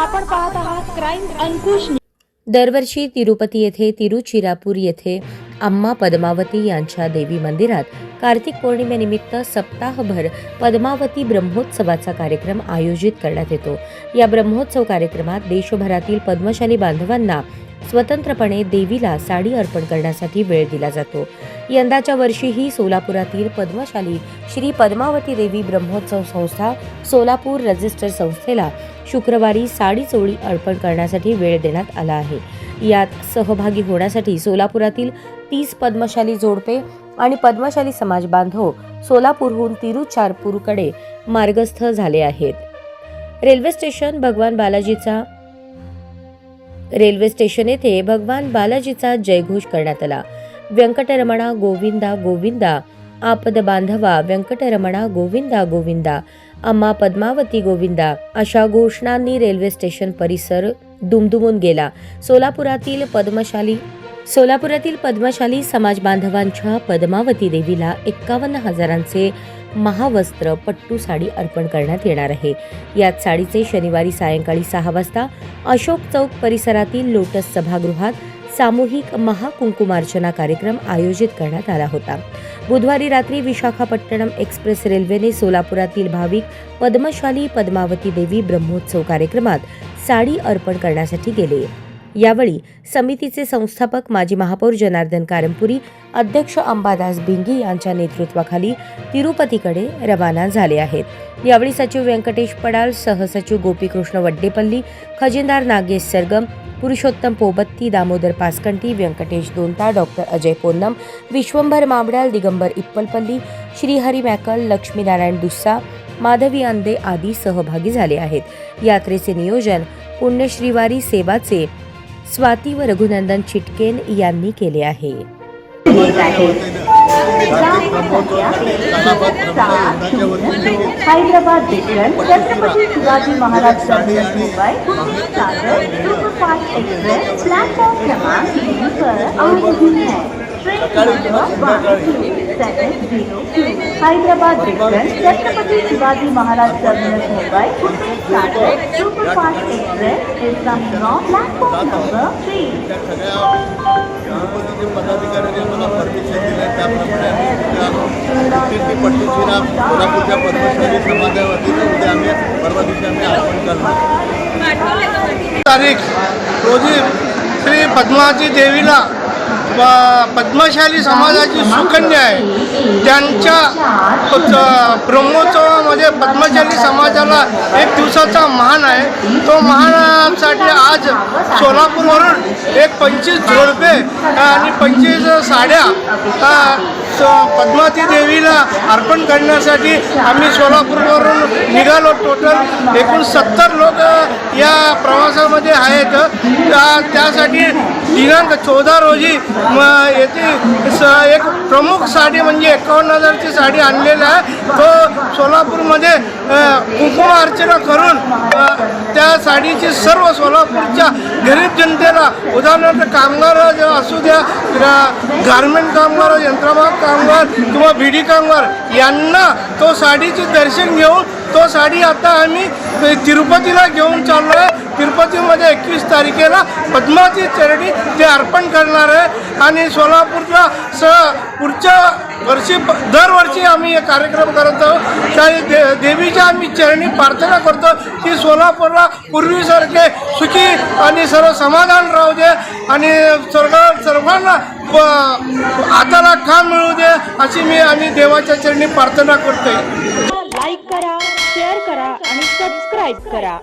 आपण पाहत आहात क्राईम अंकुश दरवर्षी तिरुपती येथे तिरुचिरापूर येथे आम्मा पद्मावती यांच्या देवी मंदिरात कार्तिक पौर्णिमेनिमित्त सप्ताहभर पद्मावती ब्रह्मोत्सवाचा कार्यक्रम आयोजित करण्यात येतो. या ब्रह्मोत्सव कार्यक्रमात देशभरातील पद्मशाली बांधवांना स्वतंत्रपणे देवीला साडी अर्पण करण्यासाठी वेळ दिला जातो. यंदाच्या वर्षीही सोलापुरातील पद्मशाली श्री पद्मावती देवी ब्रह्मोत्सव संस्था सोलापूर रजिस्टर संस्थेला शुक्रवारी साडी चोळी अर्पण करण्यासाठी वेळ देण्यात आला आहे. यात सहभागी होण्यासाठी सोलापुरातील तीस पद्मशाली जोडपे आणि पद्मशाली समाज बांधव सोलापूरहून तिरुचारपूरकडे मार्गस्थ झाले आहेत. रेल्वे स्टेशन भगवान बालाजीचा रेल्वे स्टेशन येथे भगवान बालाजीचा जयघोष करण्यात आला. व्यंकटरमणा गोविंदा गोविंदा आपद बांधवा व्यंकटरमणा गोविंदा गोविंदा अम्मा पद्मावती गोविंदा अशा घोषणांनी रेल्वे स्टेशन परिसर दुमदुमून गेला. सोलापुरातील पद्मशाली सोलापुरातील पद्मशाली समाज बांधवांच्या पद्मावती देवीला एक्कावन्न हजारांचे महावस्त्र पट्टू साडी अर्पण करण्यात येणार आहे. यात साडीचे शनिवारी सायंकाळी सहा वाजता अशोक चौक परिसरातील लोटस सभागृहात सामूहिक महाकुंकुमार्चना कार्यक्रम आयोजित करण्यात आला होता. बुधवारी रात्री विशाखापट्टणम एक्सप्रेस रेल्वेने सोलापुरातील भाविक पद्मशाली पद्मावती देवी ब्रह्मोत्सव कार्यक्रमात साडी अर्पण करण्यासाठी गेले. यावेळी समितीचे संस्थापक माजी महापौर जनार्दन कारंपुरी अध्यक्ष अंबादास भिंगी यांच्या नेतृत्वाखाली तिरुपतीकडे रवाना झाले आहेत. यावेळी सचिव व्यंकटेश पडाल सहसचिव गोपीकृष्ण वड्डेपल्ली खजिनदार नागेश सरगम पुरुषोत्तम पोबत्ती दामोदर पासकंटी व्यंकटेश दोनता डॉक्टर अजय पोन्नम विश्वंभर मामड्याल दिगंबर इप्पलपल्ली श्रीहरी मॅकल लक्ष्मीनारायण दुस्सा माधवी अंदे आदी सहभागी झाले आहेत. यात्रेचे नियोजन पुण्यश्रीवारी सेवाचे स्वाती व रघुनंदन चिटकेन यांनी केले आहे. Hyderabad Deccan Chhatrapati Shivaji Maharaj terminus Mumbai Sagar superfast express platform क्रमांक तीन पर आ है train number one two seven zero two Hyderabad Deccan Chhatrapati Shivaji Maharaj terminus Mumbai superfast express is coming on platform number three तिरुपतीचे पदाधिकाऱ्यांनी मला permission दिलं त्याप्रमाणे आम्ही कीर्ती पट्टी श्रीराम सोलापूरच्या पद्मशाली समाजा वतीनं उद्या आम्ही परवा दिवशी आम्ही अर्पण करणार. तारीख रोजी श्री पद्मावती देवीला पद्मशाली समाजाची सुकन्या आहे. त्यांच्या ब्रह्मोत्सवामध्ये पद्मशाली समाजाला एक दिवसाचा महान आहे. तो महानासाठी आज सोलापूरवरून एक पंचवीस जोडपे आणि पंचवीस साड्या पद्मावती देवीला अर्पण करण्यासाठी आम्ही सोलापूरवरून निघालो. टोटल एकूण सत्तर लोक या प्रवासामध्ये आहेत. त्या- त्यासाठी दिनांक चौदा रोजी म येथे स एक प्रमुख साडी म्हणजे एकावन्न हजारची साडी आणलेली आहे. तो सोलापूरमध्ये कुंकुम अर्चना करून त्या साडीची सर्व सोलापूरच्या गरीब जनतेला उदाहरणार्थ कामगार ज- असू गा- गारमेंट कामगार यंत्रमाग कामगार किंवा भिडी कामगार यांना तो साडीचे दर्शन घेऊन तो साडी आता आम्ही तिरुपतीला घेऊन चाललो आहे तिरुपतीमध्ये एकवीस तारखेला पद्माची चरणी ते अर्पण करणार आहे. आणि सोलापूरला स पुढच्या वर्षी दरवर्षी आम्ही हे कार्यक्रम करत. आहोत त्या दे देवीच्या आम्ही चरणी प्रार्थना करतो की सोलापूरला पूर्वीसारखे सुखी आणि सर्व समाधान राहू दे आणि सर्व सर्वांना हाताला काम मिळू दे अशी मी आम्ही देवाच्या चरणी प्रार्थना करतोय. लाईक करा शेअर करा आणि सबस्क्राईब करा.